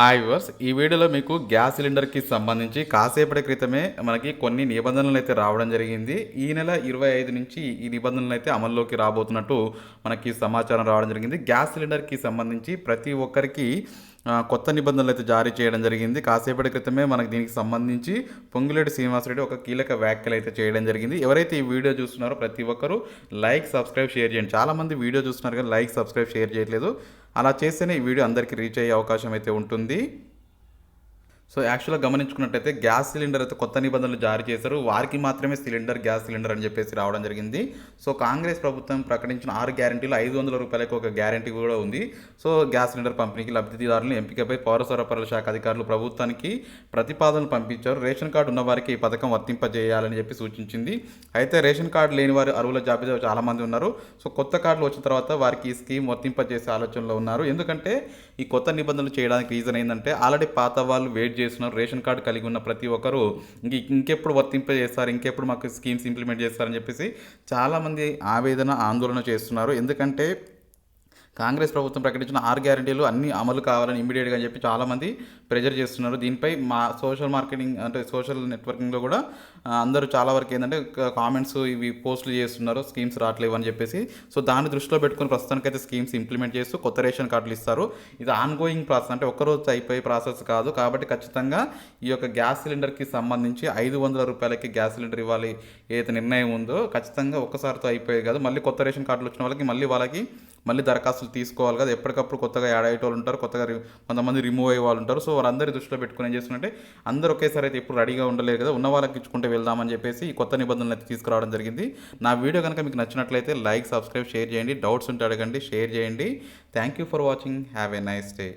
Hi verse ఈ వీడియోలో మీకు గ్యాస్ సిలిండర్కి సంబంధించి కాసేపటి క్రితమే మనకి కొన్ని నిబంధనలు అయితే రావడం జరిగింది. ఈ నెల ఇరవై ఐదు నుంచి ఈ నిబంధనలు అయితే అమల్లోకి రాబోతున్నట్టు మనకి సమాచారం రావడం జరిగింది. గ్యాస్ సిలిండర్కి సంబంధించి ప్రతి ఒక్కరికి కొత్త నిబంధనలు అయితే జారీ చేయడం జరిగింది. కాసేపటి క్రితమే మనకి దీనికి సంబంధించి పొంగులేటి శ్రీనివాసరెడ్డి ఒక కీలక వ్యాఖ్యలు అయితే చేయడం జరిగింది. ఎవరైతే ఈ వీడియో చూస్తున్నారో ప్రతి ఒక్కరూ లైక్ సబ్స్క్రైబ్ షేర్ చేయండి. చాలామంది వీడియో చూస్తున్నారు కానీ లైక్ సబ్స్క్రైబ్ షేర్ చేయట్లేదు. అలా చేస్తేనే ఈ వీడియో అందరికీ రీచ్ అయ్యే అవకాశం అయితే ఉంటుంది. సో యాక్చువల్గా గమనించుకున్నట్టయితే గ్యాస్ సిలిండర్ అయితే కొత్త నిబంధనలు జారీ చేశారు. వారికి మాత్రమే సిలిండర్ గ్యాస్ సిలిండర్ అని చెప్పేసి రావడం జరిగింది. సో కాంగ్రెస్ ప్రభుత్వం ప్రకటించిన ఆరు గ్యారంటీలు ఐదు వందల రూపాయలకు ఒక గ్యారంటీ కూడా ఉంది. సో గ్యాస్ సిలిండర్ పంపిణీకి లబ్ధిదారులను ఎంపికపై పౌర సరఫరాల శాఖ అధికారులు ప్రభుత్వానికి ప్రతిపాదనలు పంపించారు. రేషన్ కార్డు ఉన్నవారికి ఈ పథకం వర్తింపజేయాలని చెప్పి సూచించింది. అయితే రేషన్ కార్డు లేని వారు అరువుల జాబితా చాలామంది ఉన్నారు. సో కొత్త కార్డులు వచ్చిన తర్వాత వారికి ఈ స్కీమ్ వర్తింపజేసే ఆలోచనలో ఉన్నారు. ఎందుకంటే ఈ కొత్త నిబంధనలు చేయడానికి రీజన్ ఏంటంటే ఆల్రెడీ పాత వాళ్ళు వెయిట్ చేస్తున్నారు రేషన్ కార్డు కలిగి ఉన్న ప్రతి ఒక్కరు ఇంక ఇంకెప్పుడు వర్తింపజేస్తారు ఇంకెప్పుడు మాకు స్కీమ్స్ ఇంప్లిమెంట్ చేస్తారని చెప్పేసి చాలామంది ఆవేదన ఆందోళన చేస్తున్నారు. ఎందుకంటే కాంగ్రెస్ ప్రభుత్వం ప్రకటించిన ఆరు గ్యారంటీలు అన్ని అమలు కావాలని ఇమీడియట్గా అని చెప్పి చాలామంది ప్రెజర్ చేస్తున్నారు. దీనిపై మా సోషల్ మార్కెటింగ్ అంటే సోషల్ నెట్వర్కింగ్లో కూడా అందరూ చాలా వరకు ఏంటంటే కామెంట్స్ ఇవి పోస్టులు చేస్తున్నారు స్కీమ్స్ రావట్లేవు అని చెప్పేసి. సో దాన్ని దృష్టిలో పెట్టుకుని ప్రస్తుతానికైతే స్కీమ్స్ ఇంప్లిమెంట్ చేస్తూ కొత్త రేషన్ కార్డులు ఇస్తారు. ఇది ఆన్గోయింగ్ ప్రాసెస్ అంటే ఒక్కరోజు అయిపోయే ప్రాసెస్ కాదు. కాబట్టి ఖచ్చితంగా ఈ యొక్క గ్యాస్ సిలిండర్కి సంబంధించి ఐదు వందల రూపాయలకి గ్యాస్ సిలిండర్ ఇవ్వాలి. ఏదైతే నిర్ణయం ఉందో ఖచ్చితంగా ఒక్కసారితో అయిపోయేది కాదు. మళ్ళీ కొత్త రేషన్ కార్డులు వచ్చిన వాళ్ళకి మళ్ళీ వాళ్ళకి మళ్ళీ దరఖాస్తులు తీసుకోవాలి కదా. ఎప్పటికప్పుడు కొత్తగా యాడ్ అయ్యే వాళ్ళు ఉంటారు కొత్తగా కొంతమంది రిమూవ్ అయ్యే వాళ్ళు ఉంటారు. సో వారందరి దృష్టిలో పెట్టుకుని ఏం చేస్తుంటే అందరూ ఒకేసారి అయితే ఇప్పుడు రెడీగా ఉండలేరు కదా. ఉన్న వాళ్ళకి ఇచ్చుకుంటే వెళ్దామని చెప్పేసి ఈ కొత్త నిబంధనలు అయితే తీసుకురావడం జరిగింది. నా వీడియో కనుక మీకు నచ్చినట్లయితే లైక్ సబ్స్క్రైబ్ షేర్ చేయండి. డౌట్స్ ఉంటే అడగండి షేర్ చేయండి. Thank you for watching. Have a nice day.